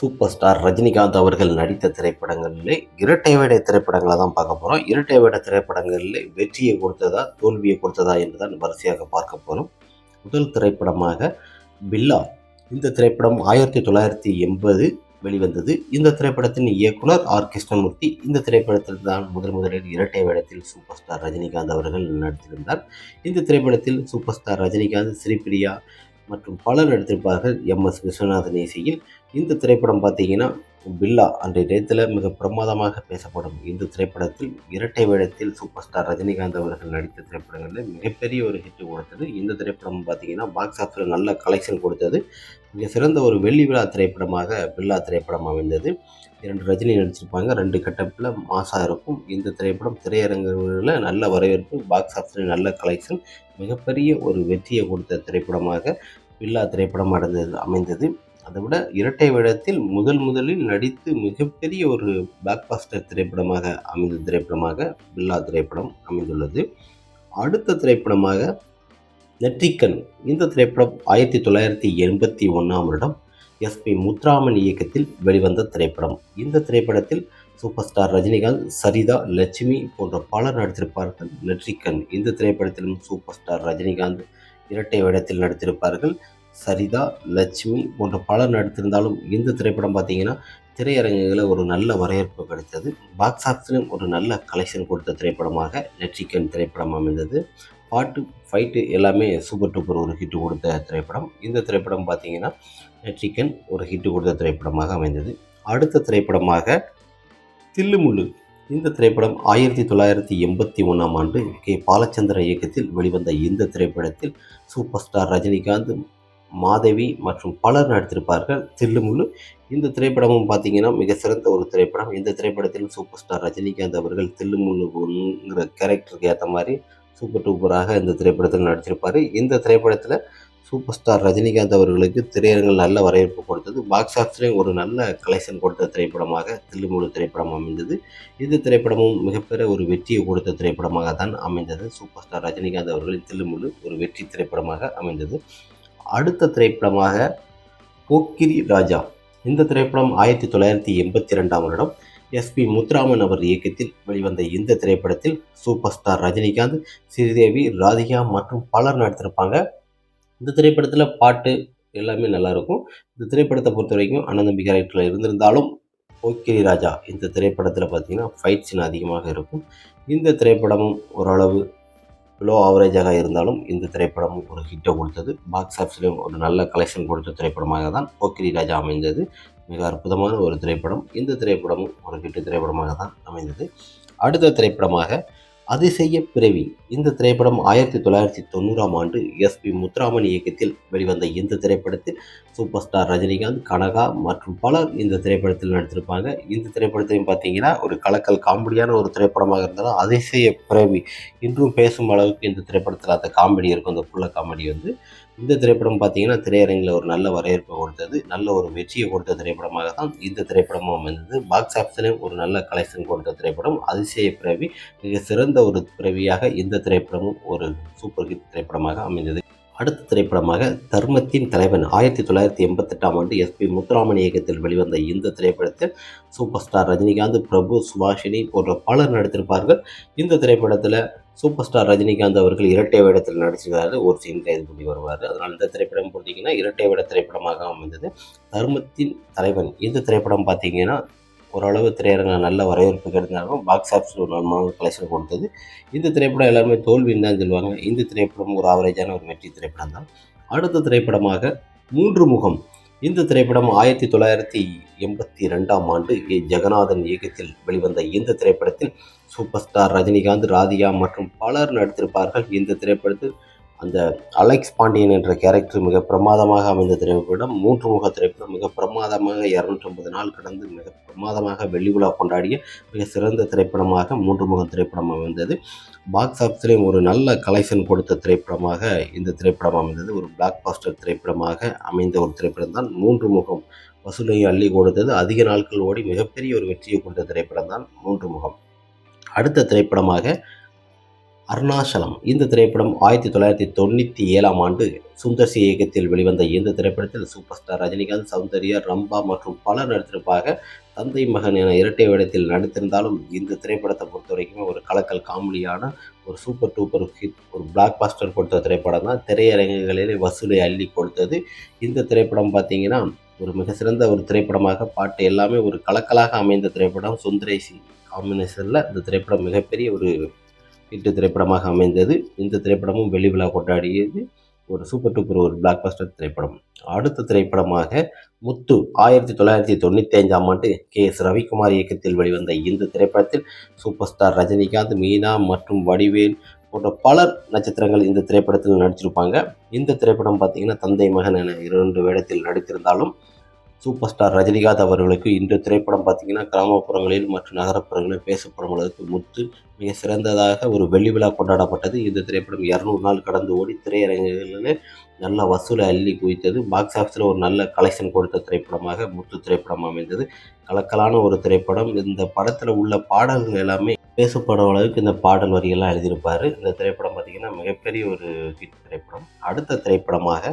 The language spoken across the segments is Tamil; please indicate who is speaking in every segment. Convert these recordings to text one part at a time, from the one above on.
Speaker 1: சூப்பர் ஸ்டார் ரஜினிகாந்த் அவர்கள் நடித்த திரைப்படங்களிலே இரட்டை வேட திரைப்படங்களை தான் பார்க்க போகிறோம் இரட்டை வேட திரைப்படங்களில் வெற்றியை கொடுத்ததா தோல்வியை கொடுத்ததா என்று தான் வரிசையாக பார்க்க போகிறோம் முதல் திரைப்படமாக பில்லா. இந்த திரைப்படம் ஆயிரத்தி தொள்ளாயிரத்தி எண்பது வெளிவந்தது. இந்த திரைப்படத்தின் இயக்குனர் ஆர். கிருஷ்ணமூர்த்தி. இந்த திரைப்படத்தில் தான் முதல் முதலில் இரட்டை வேடத்தில் சூப்பர் ஸ்டார் ரஜினிகாந்த் அவர்கள் நடித்திருந்தார். இந்த திரைப்படத்தில் சூப்பர் ஸ்டார் ரஜினிகாந்த் ஸ்ரீபிரியா மற்றும் பலர் நடித்திருப்பார்கள் எம் எஸ் விஸ்வநாதன் இசையில். இந்த திரைப்படம் பார்த்தீங்கன்னா பில்லா அன்றைய நேரத்தில் மிக பிரமாதமாக பேசப்படும். இந்த திரைப்படத்தில் இரட்டை வேடத்தில் சூப்பர் ஸ்டார் ரஜினிகாந்த் அவர்கள் நடித்த திரைப்படங்களில் மிகப்பெரிய ஒரு ஹிட் கொடுத்தது. இந்த திரைப்படம் பார்த்தீங்கன்னா பாக்ஸ் ஆஃபீஸில் நல்ல கலெக்ஷன் கொடுத்தது. மிக சிறந்த ஒரு வெள்ளி விழா திரைப்படமாக பில்லா திரைப்படம் அமைந்தது. இரண்டு ரஜினி நடிச்சிருப்பாங்க ரெண்டு கட்டப்பில் மாசாக இருக்கும். இந்த திரைப்படம் திரையரங்குகளில் நல்ல வரவேற்பு பாக்ஸ் ஆஃபீஸில் நல்ல கலெக்ஷன் மிகப்பெரிய ஒரு வெற்றியை கொடுத்த திரைப்படமாக பில்லா திரைப்படம் அடைந்தது அமைந்தது. அதை விட இரட்டை வேடத்தில் முதல் முதலில் நடித்து மிகப்பெரிய ஒரு பிளாக்பாஸ்டர் திரைப்படமாக அமைந்த திரைப்படமாக பில்லா திரைப்படம் அமைந்துள்ளது. அடுத்த திரைப்படமாக நெற்றிக்கண். இந்த திரைப்படம் ஆயிரத்தி தொள்ளாயிரத்தி எண்பத்தி ஒன்றாம் வருடம் எஸ்பி முத்துராமன் இயக்கத்தில் வெளிவந்த திரைப்படம். இந்த திரைப்படத்தில் சூப்பர் ஸ்டார் ரஜினிகாந்த் சரிதா லட்சுமி போன்ற பலர் நடித்திருப்பார்கள். நெற்றிக்கண். இந்த திரைப்படத்திலும் சூப்பர் ஸ்டார் ரஜினிகாந்த் இரட்டை வேடத்தில் நடித்திருப்பார்கள். சரிதா லட்சுமி போன்ற பலர் நடித்திருந்தாலும் இந்த திரைப்படம் பார்த்தீங்கன்னா திரையரங்குகளில் ஒரு நல்ல வரவேற்பு கிடைத்தது. பாக்ஸ் ஆஃபீஸிலும் ஒரு நல்ல கலெக்ஷன் கொடுத்த திரைப்படமாக நெற்றிக்கன் திரைப்படம் அமைந்தது. பாட்டு ஃபைட்டு எல்லாமே சூப்பர் டூப்பர் ஒரு ஹிட்டு கொடுத்த திரைப்படம். இந்த திரைப்படம் பார்த்தீங்கன்னா நெற்றிக்கன் ஒரு ஹிட்டு கொடுத்த திரைப்படமாக அமைந்தது. அடுத்த திரைப்படமாக தில்லுமுள்ளு இந்த திரைப்படம் ஆயிரத்தி தொள்ளாயிரத்தி எண்பத்தி ஒன்றாம் ஆண்டு கே. பாலச்சந்திர இயக்கத்தில் வெளிவந்த இந்த திரைப்படத்தில் சூப்பர் ஸ்டார் ரஜினிகாந்த் மாதவி மற்றும் பலர் நடித்திருப்பார்கள். தில்லுமுழு இந்த திரைப்படமும் பார்த்தீங்கன்னா மிக சிறந்த ஒரு திரைப்படம். இந்த திரைப்படத்தில் சூப்பர் ஸ்டார் ரஜினிகாந்த் அவர்கள் தில்லுமுழுங்கிற கேரக்டருக்கு ஏற்ற மாதிரி சூப்பர் டூப்பராக இந்த திரைப்படத்தில் நடிச்சிருப்பார் இந்த திரைப்படத்தில் சூப்பர் ஸ்டார் ரஜினிகாந்த் அவர்களுக்கு திரையரங்கில் நல்ல வரவேற்பு கொடுத்தது. பாக்ஸ் ஆஃபீஸ்லேயும் ஒரு நல்ல கலெக்ஷன் கொடுத்த திரைப்படமாக தில்லுமுழு திரைப்படம் அமைந்தது. இந்த திரைப்படமும் மிகப்பெரிய ஒரு வெற்றியை கொடுத்த திரைப்படமாக தான் அமைந்தது. சூப்பர் ஸ்டார் ரஜினிகாந்த் அவர்களின் தில்லுமுழு ஒரு வெற்றி திரைப்படமாக அமைந்தது. அடுத்த திரைப்படமாக போக்கிரி ராஜா. இந்த திரைப்படம் ஆயிரத்தி தொள்ளாயிரத்தி எண்பத்தி ரெண்டாம் வருடம். எஸ்பி முத்துராமன் அவர் இயக்கத்தில் வெளிவந்த இந்த திரைப்படத்தில் சூப்பர் ஸ்டார் ரஜினிகாந்த் ஸ்ரீதேவி ராதிகா மற்றும் பலர் நடித்திருப்பாங்க. இந்த திரைப்படத்தில் பாட்டு எல்லாமே நல்லாயிருக்கும். இந்த திரைப்படத்தை பொறுத்த வரைக்கும் அனந்தம்பி கேரக்டரில் இருந்திருந்தாலும் போக்கிரி ராஜா இந்த திரைப்படத்தில் பார்த்தீங்கன்னா ஃபைட் சீன் அதிகமாக இருக்கும். இந்த திரைப்படமும் ஓரளவு லோ ஆவரேஜாக இருந்தாலும் இந்த திரைப்படமும் ஒரு ஹிட்டை கொடுத்தது. பாக்ஸ் ஆஃபீஸ்லேயும் ஒரு நல்ல கலெக்ஷன் கொடுத்த திரைப்படமாக தான் போக்கிரி ராஜா அமைந்தது. மிக அற்புதமான ஒரு திரைப்படம். இந்த திரைப்படமும் ஒரு ஹிட்டு திரைப்படமாக தான் அமைந்தது. அடுத்த திரைப்படமாக அதிசய பிறவி இந்த திரைப்படம் ஆயிரத்தி தொள்ளாயிரத்தி தொண்ணூறாம் ஆண்டு எஸ்பி முத்துராமன் இயக்கத்தில் வெளிவந்த இந்த திரைப்படத்தில் சூப்பர் ஸ்டார் ரஜினிகாந்த் கனகா மற்றும் பலர் இந்த திரைப்படத்தில் நடித்திருப்பாங்க. இந்த திரைப்படத்தையும் பார்த்தீங்கன்னா ஒரு கலக்கல் காமெடியான ஒரு திரைப்படமாக இருந்தாலும் அதிசய பிறவி இன்றும் பேசும் அளவுக்கு இந்த திரைப்படத்தில் அந்த காமெடி இருக்கும். அந்த புள்ள காமெடி வந்து இந்த திரைப்படம் பார்த்தீங்கன்னா திரையரங்கில் ஒரு நல்ல வரவேற்பை கொடுத்தது. நல்ல ஒரு வெற்றியை கொடுத்த திரைப்படமாக தான் இந்த திரைப்படமும் அமைந்தது. பாக்ஸ் ஆஃபீஸ்லேயும் ஒரு நல்ல கலெக்ஷன் கொடுத்த திரைப்படம் அதிசய பிறவி மிக சிறந்த ஒரு பிறவியாக இந்த திரைப்படமும் ஒரு சூப்பர் ஹிட் திரைப்படமாக அமைந்தது. அடுத்த திரைப்படமாக தர்மத்தின் தலைவன் ஆயிரத்தி தொள்ளாயிரத்தி எண்பத்தெட்டாம் ஆண்டு எஸ்பி முத்துராமன் இயக்கத்தில் வெளிவந்த இந்த திரைப்படத்தில் சூப்பர் ஸ்டார் ரஜினிகாந்த் பிரபு சுபாஷினி போன்ற பலர் நடித்திருப்பார்கள். இந்த திரைப்படத்தில் சூப்பர் ஸ்டார் ரஜினிகாந்த் அவர்கள் இரட்டை வேடத்தில் நடிச்சிருக்காரு ஒரு சீன் கைது பண்ணி வருவார். அதனால் இந்த திரைப்படம் பார்த்தீங்கன்னா இரட்டை வேட திரைப்படமாக அமைந்தது. தர்மத்தின் தலைவன் இந்த திரைப்படம் பார்த்தீங்கன்னா ஓரளவு திரையரங்கில் நல்ல வரவேற்பு கிடைத்தாலும் பாக்ஸ் ஆஃபீஸில் ஒரு நல்ல கலெக்ஷன் கொடுத்தது. இந்த திரைப்படம் எல்லாருமே தோல்வின்னு தான் சொல்லுவாங்க. இந்த திரைப்படம் ஒரு ஆவரேஜான ஒரு வெற்றி திரைப்படம் தான். அடுத்த திரைப்படமாக மூன்று முகம். இந்த திரைப்படம் ஆயிரத்தி தொள்ளாயிரத்தி எண்பத்தி ரெண்டாம் ஆண்டு ஏ ஜெகநாதன் இயக்கத்தில் வெளிவந்த இந்த திரைப்படத்தில் சூப்பர் ஸ்டார் ரஜினிகாந்த் ராதிகா மற்றும் பலர் நடித்திருப்பார்கள். இந்த திரைப்படத்தில் அந்த அலெக்ஸ் பாண்டியன் என்ற கேரக்டர் மிக பிரமாதமாக அமைந்த திரைப்படம் மூன்று முக திரைப்படம் மிக பிரமாதமாக இரநூற்றம்பது நாள் கடந்து மிக பிரமாதமாக வெள்ளி விழா கொண்டாடிய மிக சிறந்த திரைப்படமாக மூன்று முக திரைப்படம் அமைந்தது. பாக்ஸ் ஆஃபீஸ்லேயும் ஒரு நல்ல கலெக்ஷன் கொடுத்த திரைப்படமாக இந்த திரைப்படம் அமைந்தது. ஒரு பிளாக் பாஸ்டர் திரைப்படமாக அமைந்த ஒரு திரைப்படம் தான் மூன்று முகம். வசூலையும் அள்ளி கொடுத்தது. அதிக நாட்கள் ஓடி மிகப்பெரிய ஒரு வெற்றியை கொண்ட திரைப்படம் தான் மூன்று முகம். அடுத்த திரைப்படமாக அருணாச்சலம் இந்த திரைப்படம் ஆயிரத்தி தொள்ளாயிரத்தி தொண்ணூற்றி ஏழாம் ஆண்டு சுந்தர் சி இயக்கத்தில் வெளிவந்த இந்த திரைப்படத்தில் சூப்பர் ஸ்டார் ரஜினிகாந்த் சௌந்தர்யா ரம்பா மற்றும் பலர் நடித்திருப்பாக தந்தை மகன் என இரட்டை வேடத்தில் நடித்திருந்தாலும் இந்த திரைப்படத்தை பொறுத்த வரைக்குமே ஒரு கலக்கல் காமெடியான ஒரு சூப்பர் டூப்பர் ஹிட் ஒரு பிளாக் பாஸ்டர் கொடுத்த திரைப்படம் தான். திரையரங்குகளிலே வசூலை அள்ளி கொடுத்தது. இந்த திரைப்படம் பார்த்தீங்கன்னா ஒரு மிக சிறந்த ஒரு திரைப்படமாக பாட்டு எல்லாமே ஒரு கலக்கலாக அமைந்த திரைப்படம். சுந்தரேசி காம்பினேஷனில் இந்த திரைப்படம் மிகப்பெரிய ஒரு ஹிட்டு திரைப்படமாக அமைந்தது. இந்த திரைப்படமும் வெள்ளி விழா கொண்டாடியது ஒரு சூப்பர் டூப்பர் ஒரு பிளாக் பஸ்டர் திரைப்படம். அடுத்த திரைப்படமாக முத்து ஆயிரத்தி தொள்ளாயிரத்தி தொண்ணூற்றி ஐந்தாம் ஆண்டு கே எஸ் ரவிக்குமார் இயக்கத்தில் வெளிவந்த இந்த திரைப்படத்தில் சூப்பர் ஸ்டார் ரஜினிகாந்த் மீனா மற்றும் வடிவேல் போன்ற பலர் நட்சத்திரங்கள் இந்த திரைப்படத்தில் நடிச்சிருப்பாங்க. இந்த திரைப்படம் பார்த்திங்கன்னா தந்தை மகன் என இரண்டு வேடத்தில் நடித்திருந்தாலும் சூப்பர் ஸ்டார் ரஜினிகாந்த் அவர்களுக்கு இந்த திரைப்படம் பார்த்திங்கன்னா கிராமப்புறங்களில் மற்றும் நகரப்புறங்களில் பேசப்படும் அளவுக்கு முத்து மிக சிறந்ததாக ஒரு வெள்ளி விழா கொண்டாடப்பட்டது. இந்த திரைப்படம் இரநூறு நாள் கடந்து ஓடி திரையரங்குகளில் நல்ல வசூலை அள்ளி குவித்தது. பாக்ஸ் ஆஃபீஸில் ஒரு நல்ல கலெக்ஷன் கொடுத்த திரைப்படமாக முத்து திரைப்படம் அமைந்தது. கலக்கலான ஒரு திரைப்படம். இந்த படத்தில் உள்ள பாடல்கள் எல்லாமே பேசப்படும் அளவுக்கு இந்த பாடல் வரியெல்லாம் எழுதியிருப்பார். இந்த திரைப்படம் பார்த்திங்கன்னா மிகப்பெரிய ஒரு ஹிட் திரைப்படம். அடுத்த திரைப்படமாக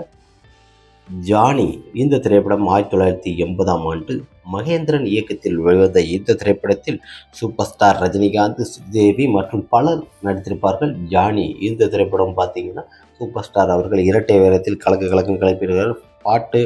Speaker 1: ஜானி இந்த திரைப்படம் ஆயிரத்தி தொள்ளாயிரத்தி எண்பதாம் ஆண்டு மகேந்திரன் இயக்கத்தில் வெளிவந்த இந்த திரைப்படத்தில் சூப்பர் ஸ்டார் ரஜினிகாந்த் ஸ்ரீதேவி மற்றும் பலர் நடித்திருப்பார்கள். ஜானி இந்த திரைப்படம் பார்த்தீங்கன்னா சூப்பர் ஸ்டார் அவர்கள் இரட்டை வேரத்தில் கலக்கு கலக்கம் கலப்பிடுகிறார் பாட்டு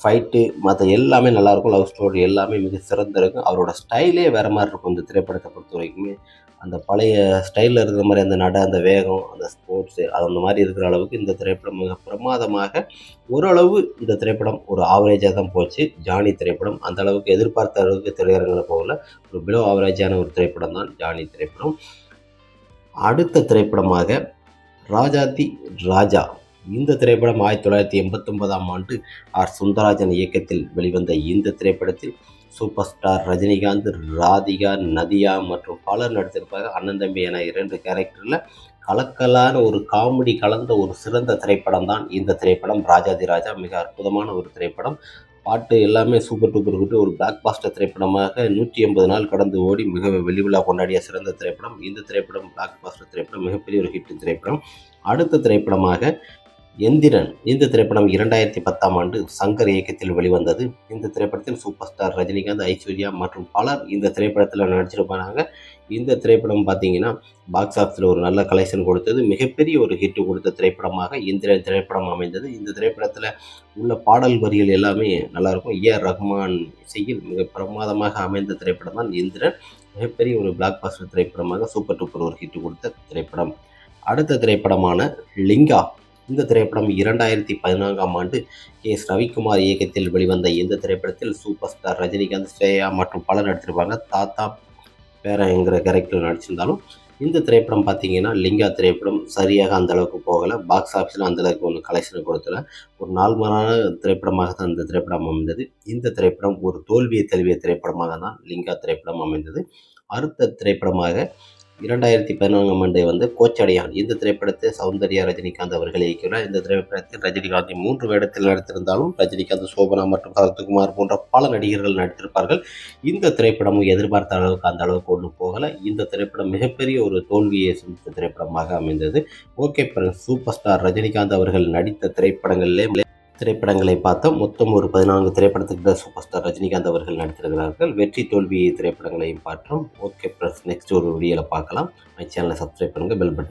Speaker 1: ஃபைட்டு மற்ற எல்லாமே நல்லாயிருக்கும் லவ் ஸ்டோரி எல்லாமே மிக சிறந்திருக்கும். அவரோட ஸ்டைலே வேறு மாதிரி இருக்கும். இந்த திரைப்படத்தை பொறுத்த வரைக்குமே அந்த பழைய ஸ்டைலில் இருக்கிற மாதிரி அந்த நட அந்த வேகம் அந்த ஸ்போர்ட்ஸு அது அந்த மாதிரி இருக்கிற அளவுக்கு இந்த திரைப்படம் மிக பிரமாதமாக ஓரளவு இந்த திரைப்படம் ஒரு ஆவரேஜாக தான் போச்சு. ஜானி திரைப்படம் அந்த அளவுக்கு எதிர்பார்த்த அளவுக்கு திரையரங்கில் போகல. ஒரு பிலோ ஆவரேஜான ஒரு திரைப்படம் தான் ஜானி திரைப்படம். அடுத்த திரைப்படமாக ராஜாதி ராஜா. இந்த திரைப்படம் ஆயிரத்தி தொள்ளாயிரத்தி எண்பத்தொன்பதாம் ஆண்டு ஆர். சுந்தராஜன் இயக்கத்தில் வெளிவந்த இந்த திரைப்படத்தில் சூப்பர் ஸ்டார் ரஜினிகாந்த் ராதிகா நதியா மற்றும் பலர் நடித்திருப்பாங்க. அண்ணன் தம்பி என இரண்டு கேரக்டரில் கலக்கலான ஒரு காமெடி கலந்த ஒரு சிறந்த திரைப்படம் தான் இந்த திரைப்படம். ராஜாதி ராஜா மிக அற்புதமான ஒரு திரைப்படம். பாட்டு எல்லாமே சூப்பர் டூப்பர் கூட்டு ஒரு பிளாக் பாஸ்டர் திரைப்படமாக நூற்றி எண்பது நாள் கடந்து ஓடி மிக வெளிவிழா கொண்டாடிய சிறந்த திரைப்படம். இந்த திரைப்படம் பிளாக் பாஸ்டர் திரைப்படம் மிகப்பெரிய ஒரு ஹிட் திரைப்படம். அடுத்த திரைப்படமாக எந்திரன். இந்த திரைப்படம் இரண்டாயிரத்தி பத்தாம் ஆண்டு சங்கர் இயக்கத்தில் வெளிவந்தது. இந்த திரைப்படத்தில் சூப்பர் ஸ்டார் ரஜினிகாந்த் ஐஸ்வர்யா மற்றும் பலர் இந்த திரைப்படத்தில் நடிச்சிருப்பாங்க. இந்த திரைப்படம் பார்த்தீங்கன்னா பாக்ஸ் ஆஃபீஸில் ஒரு நல்ல கலெக்ஷன் கொடுத்தது. மிகப்பெரிய ஒரு ஹிட் கொடுத்த திரைப்படமாக இந்த திரைப்படம் அமைந்தது. இந்த திரைப்படத்தில் உள்ள பாடல் வரிகள் எல்லாமே நல்லாயிருக்கும். ஏ. ஆர் ரஹ்மான் இசையில் மிக பிரமாதமாக அமைந்த திரைப்படம் தான் இந்திரன். மிகப்பெரிய ஒரு பிளாக் பாஸ்டர் திரைப்படமாக சூப்பர் டூப்பர் ஒரு ஹிட் கொடுத்த திரைப்படம். அடுத்த திரைப்படமான லிங்கா. இந்த திரைப்படம் இரண்டாயிரத்தி பதினான்காம் ஆண்டு எஸ் ரவிக்குமார் இயக்கத்தில் வெளிவந்த இந்த திரைப்படத்தில் சூப்பர் ஸ்டார் ரஜினிகாந்த் ஸ்ரேயா மற்றும் பலர் நடித்திருப்பாங்க. தாத்தா பேரங்கிற கேரக்டர் நடிச்சிருந்தாலும் இந்த திரைப்படம் பார்த்தீங்கன்னா லிங்கா திரைப்படம் சரியாக அந்த அளவுக்கு போகலை. பாக்ஸ் ஆஃபீஸில் அந்தளவுக்கு ஒன்று கலெக்ஷன் கொடுத்துல ஒரு நார்மலான திரைப்படமாக தான் இந்த திரைப்படம் அமைந்தது. இந்த திரைப்படம் ஒரு தோல்வியை தழுவிய திரைப்படமாக தான் லிங்கா திரைப்படம் அமைந்தது. அடுத்த திரைப்படமாக இரண்டாயிரத்தி பதினான்காம் ஆண்டு வந்து கோச்சடையான். இந்த திரைப்படத்தை சௌந்தர்யா ரஜினிகாந்த் அவர்கள் இயக்கியுள்ளார். இந்த திரைப்படத்தில் ரஜினிகாந்த் மூன்று வேடத்தில் நடித்திருந்தாலும் ரஜினிகாந்த் சோபனா மற்றும் சரத்குமார் போன்ற பல நடிகர்கள் நடித்திருப்பார்கள். இந்த திரைப்படமும் எதிர்பார்த்த அளவுக்கு அந்த அளவுக்கு ஒன்றும் போகலை. இந்த திரைப்படம் மிகப்பெரிய ஒரு தோல்வியை சந்தித்த திரைப்படமாக அமைந்தது. ஓகே சூப்பர் ஸ்டார் ரஜினிகாந்த் அவர்கள் நடித்த திரைப்படங்களிலே திரைப்படங்களை பார்த்தோம் மொத்தம் ஒரு பதினான்கு திரைப்படத்துக்கு சூப்பர் ஸ்டார் ரஜினிகாந்த் அவர்கள் நடித்திருக்கிறார்கள். வெற்றி தோல்வி திரைப்படங்களையும் பார்த்தோம் ஓகே ப்ளஸ் நெக்ஸ்ட் ஒரு வீடியோவில் பார்க்கலாம். மை சேனலை சப்ஸ்கிரைப் பண்ணுங்கள் பெல் பட்டன்